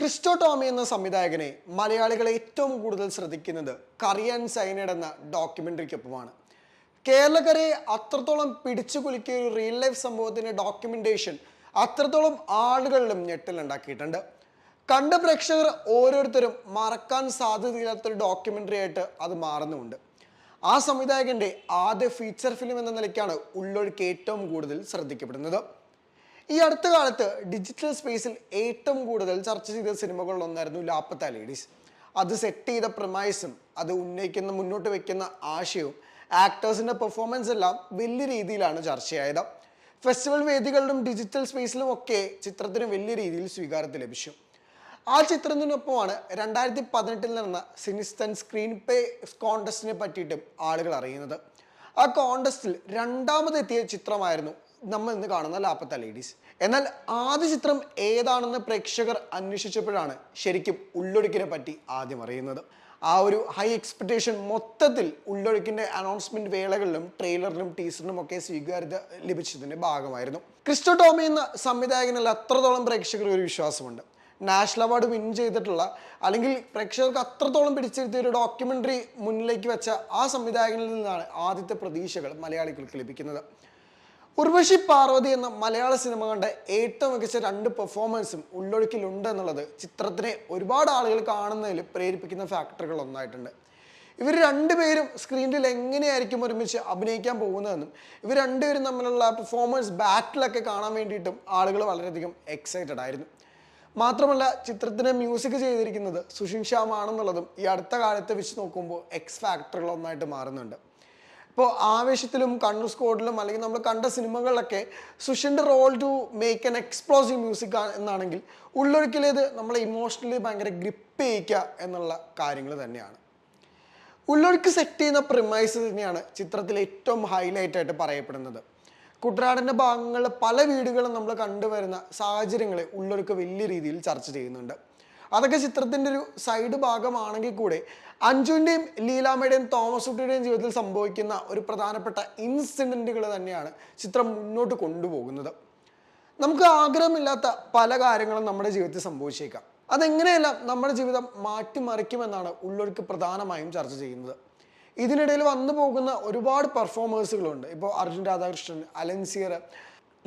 Cristo Tomy എന്ന സംവിധായകനെ മലയാളികൾ ഏറ്റവും കൂടുതൽ ശ്രദ്ധിക്കുന്നത് കറിയൻ സൈനഡ് എന്ന ഡോക്യുമെന്ററിക്കൊപ്പമാണ്. കേരളക്കരയെ അത്രത്തോളം പിടിച്ചു കുലുക്കിയ ഒരു റിയൽ ലൈഫ് സംഭവത്തിന്റെ ഡോക്യുമെന്റേഷൻ അത്രത്തോളം ആളുകളിലും ഞെട്ടലുണ്ടാക്കിയിട്ടുണ്ട്. കണ്ട പ്രേക്ഷകർ ഓരോരുത്തരും മറക്കാൻ സാധ്യതയില്ലാത്തൊരു ഡോക്യുമെന്ററി ആയിട്ട് അത് മാറുന്നുമുണ്ട്. ആ സംവിധായകന്റെ ആദ്യ ഫീച്ചർ ഫിലിം എന്ന നിലയ്ക്കാണ് ഉള്ളൊഴുക്ക് ഏറ്റവും കൂടുതൽ ശ്രദ്ധിക്കപ്പെടുന്നത്. ഈ അടുത്ത കാലത്ത് ഡിജിറ്റൽ സ്പേസിൽ ഏറ്റവും കൂടുതൽ ചർച്ച ചെയ്ത സിനിമകളിൽ ഒന്നായിരുന്നു ലാപ്പത്ത ലേഡീസ്. അത് സെറ്റ് ചെയ്ത പ്രമൈസും അത് ഉന്നയിക്കുന്ന മുന്നോട്ട് വെക്കുന്ന ആശയവും ആക്ടേഴ്സിന്റെ പെർഫോമൻസ് എല്ലാം വലിയ രീതിയിലാണ് ചർച്ചയായത് ഫെസ്റ്റിവൽ വേദികളിലും ഡിജിറ്റൽ സ്പേസിലും ഒക്കെ ചിത്രത്തിന് വലിയ രീതിയിൽ സ്വീകാര്യത ലഭിച്ചു. ആ ചിത്രത്തിനൊപ്പമാണ് രണ്ടായിരത്തി പതിനെട്ടിൽ നടന്ന സിനിസ്റ്റൻ സ്ക്രീൻ പേ കോണ്ടസ്റ്റിനെ പറ്റിയിട്ടും ആളുകൾ അറിയുന്നത്. ആ കോണ്ടസ്റ്റിൽ രണ്ടാമതെത്തിയ ചിത്രമായിരുന്നു നമ്മൾ ഇന്ന് കാണുന്ന ലാപ്പത്ത ലേഡീസ് എന്നാൽ ആദ്യ ചിത്രം ഏതാണെന്ന് പ്രേക്ഷകർ അന്വേഷിച്ചപ്പോഴാണ് ശരിക്കും ഉള്ളൊഴുക്കിനെ പറ്റി ആദ്യം അറിയുന്നത്. ആ ഒരു ഹൈ എക്സ്പെക്ടേഷൻ മൊത്തത്തിൽ ഉള്ളൊഴുക്കിന്റെ അനൗൺസ്മെന്റ് വേളകളിലും ട്രെയിലറിലും ടീസറിലും ഒക്കെ സ്വീകാര്യത ലഭിച്ചതിന്റെ ഭാഗമായിരുന്നു. ക്രിസ്റ്റോ ടോമി എന്ന സംവിധായകനിൽ അത്രത്തോളം പ്രേക്ഷകർ ഒരു വിശ്വാസമുണ്ട്. നാഷണൽ അവാർഡ് വിൻ ചെയ്തിട്ടുള്ള അല്ലെങ്കിൽ പ്രേക്ഷകർക്ക് അത്രത്തോളം പിടിച്ചിരുത്തിയ ഒരു ഡോക്യുമെന്ററി മുന്നിലേക്ക് വെച്ച ആ സംവിധായകനിൽ നിന്നാണ് ആദ്യത്തെ പ്രതീക്ഷകൾ മലയാളികൾക്ക് ലഭിക്കുന്നത്. ഉർവശി പാർവതി എന്ന മലയാള സിനിമ കണ്ട ഏറ്റവും മികച്ച രണ്ട് പെർഫോമൻസും ഉള്ളൊഴുക്കിലുണ്ട് എന്നുള്ളത് ചിത്രത്തിനെ ഒരുപാട് ആളുകൾ കാണുന്നതിൽ പ്രേരിപ്പിക്കുന്ന ഫാക്ടറുകൾ ഒന്നായിട്ടുണ്ട്. ഇവർ രണ്ടുപേരും സ്ക്രീനിൽ എങ്ങനെയായിരിക്കും ഒരുമിച്ച് അഭിനയിക്കാൻ പോകുന്നതെന്നും ഇവർ രണ്ടുപേരും തമ്മിലുള്ള പെർഫോമൻസ് ബാറ്റിലൊക്കെ കാണാൻ വേണ്ടിയിട്ടും ആളുകൾ വളരെയധികം എക്സൈറ്റഡ് ആയിരുന്നു. മാത്രമല്ല ചിത്രത്തിന് മ്യൂസിക് ചെയ്തിരിക്കുന്നത് സുഷിൻ ശ്യാം ആണെന്നുള്ളതും ഈ അടുത്ത കാലത്തെ വെച്ച് നോക്കുമ്പോൾ എക്സ് ഫാക്ടറുകൾ ഒന്നായിട്ട് മാറുന്നുണ്ട്. ഇപ്പോൾ ആവേശത്തിലും കണ്ണൂർ സ്കോഡിലും അല്ലെങ്കിൽ നമ്മൾ കണ്ട സിനിമകളിലൊക്കെ സുഷിന്റെ role to make an explosive music എന്നാണെങ്കിൽ ഉള്ളൊഴുക്കിലേത് നമ്മളെ ഇമോഷണലി ഭയങ്കര ഗ്രിപ്പ് ചെയ്യിക്കുക എന്നുള്ള കാര്യങ്ങൾ തന്നെയാണ്. ഉള്ളൊഴുക്ക് സെറ്റ് ചെയ്യുന്ന പ്രിമൈസ് തന്നെയാണ് ചിത്രത്തിൽ ഏറ്റവും ഹൈലൈറ്റ് ആയിട്ട് പറയപ്പെടുന്നത്. കുട്ടനാടിന്റെ ഭാഗങ്ങളിൽ പല വീടുകളും നമ്മൾ കണ്ടുവരുന്ന സാഹചര്യങ്ങളെ ഉള്ളൊഴുക്ക് വലിയ രീതിയിൽ ചർച്ച ചെയ്യുന്നുണ്ട്. അതൊക്കെ ചിത്രത്തിന്റെ ഒരു സൈഡ് ഭാഗമാണെങ്കിൽ കൂടെ അഞ്ജുവിന്റെയും ലീലാമ്മയുടെയും തോമസ് കുട്ടിയുടെയും ജീവിതത്തിൽ സംഭവിക്കുന്ന ഒരു പ്രധാനപ്പെട്ട ഇൻസിഡന്റുകൾ തന്നെയാണ് ചിത്രം മുന്നോട്ട് കൊണ്ടുപോകുന്നത്. നമുക്ക് ആഗ്രഹമില്ലാത്ത പല കാര്യങ്ങളും നമ്മുടെ ജീവിതത്തിൽ സംഭവിച്ചേക്കാം. അതെങ്ങനെയെല്ലാം നമ്മുടെ ജീവിതം മാറ്റിമറിക്കുമെന്നാണ് ഉള്ളൊഴുക്ക് പ്രധാനമായും ചർച്ച ചെയ്യുന്നത്. ഇതിനിടയിൽ വന്നു പോകുന്ന ഒരുപാട് പെർഫോമേഴ്സുകളുണ്ട് ഇപ്പോൾ അർജുൻ രാധാകൃഷ്ണൻ അലൻസിയർ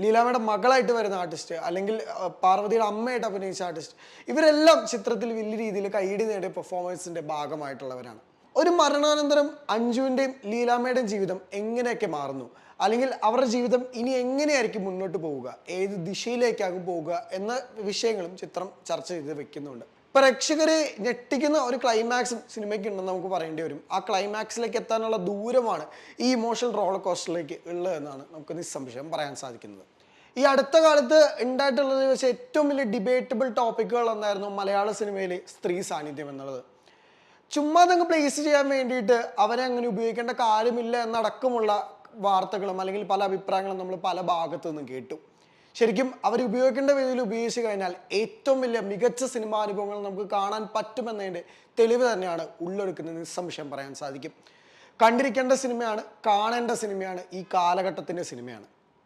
ലീലാമ്മയുടെ മകളായിട്ട് വരുന്ന ആർട്ടിസ്റ്റ് അല്ലെങ്കിൽ പാർവതിയുടെ അമ്മയായിട്ട് അഭിനയിച്ച ആർട്ടിസ്റ്റ് ഇവരെല്ലാം ചിത്രത്തിൽ വലിയ രീതിയിൽ കൈയിടി നേടിയ പെർഫോമൻസിന്റെ ഭാഗമായിട്ടുള്ളവരാണ്. ഒരു മരണാനന്തരം അഞ്ജുവിന്റെയും ലീലാമ്മയുടെയും ജീവിതം എങ്ങനെയൊക്കെ മാറുന്നു? അല്ലെങ്കിൽ അവരുടെ ജീവിതം ഇനി എങ്ങനെയായിരിക്കും മുന്നോട്ട് പോവുക? ഏത് ദിശയിലേക്കാകും പോവുക? എന്ന വിഷയങ്ങളും ചിത്രം ചർച്ച ചെയ്ത് വെക്കുന്നുണ്ട്. പ്രേക്ഷകരെ ഞെട്ടിക്കുന്ന ഒരു ക്ലൈമാക്സും സിനിമയ്ക്ക് ഉണ്ടെന്ന് നമുക്ക് പറയേണ്ടി വരും. ആ ക്ലൈമാക്സിലേക്ക് എത്താനുള്ള ദൂരമാണ് ഈ ഇമോഷണൽ റോളർ കോസ്റ്ററിലേക്ക് ഉള്ളതെന്നാണ് നമുക്ക് നിസ്സംശയം പറയാൻ സാധിക്കുന്നത്. ഈ അടുത്ത കാലത്ത് ഉണ്ടായിട്ടുള്ളത് വെച്ചാൽ ഏറ്റവും വലിയ ഡിബേറ്റബിൾ ടോപ്പിക്കുകൾ ഒന്നായിരുന്നു മലയാള സിനിമയിലെ സ്ത്രീ സാന്നിധ്യം എന്നുള്ളത്. ചുമ്മാ തങ്ങ് പ്ലേസ് ചെയ്യാൻ വേണ്ടിയിട്ട് അവരെ അങ്ങനെ ഉപയോഗിക്കേണ്ട കാര്യമില്ല എന്നടക്കമുള്ള വാർത്തകളും അല്ലെങ്കിൽ പല അഭിപ്രായങ്ങളും നമ്മൾ പല ഭാഗത്തു നിന്നും കേട്ടു. ശരിക്കും അവർ ഉപയോഗിക്കേണ്ട രീതിയിൽ ഉപയോഗിച്ച് കഴിഞ്ഞാൽ ഏറ്റവും വലിയ മികച്ച സിനിമാ അനുഭവങ്ങൾ നമുക്ക് കാണാൻ പറ്റുമെന്നതിന്റെ തെളിവ് തന്നെയാണ് ഉള്ളൊഴുക്കുന്ന നിസ്സംശയം പറയാൻ സാധിക്കും. കണ്ടിരിക്കേണ്ട സിനിമയാണ് കാണേണ്ട സിനിമയാണ് ഈ കാലഘട്ടത്തിന്റെ സിനിമയാണ്.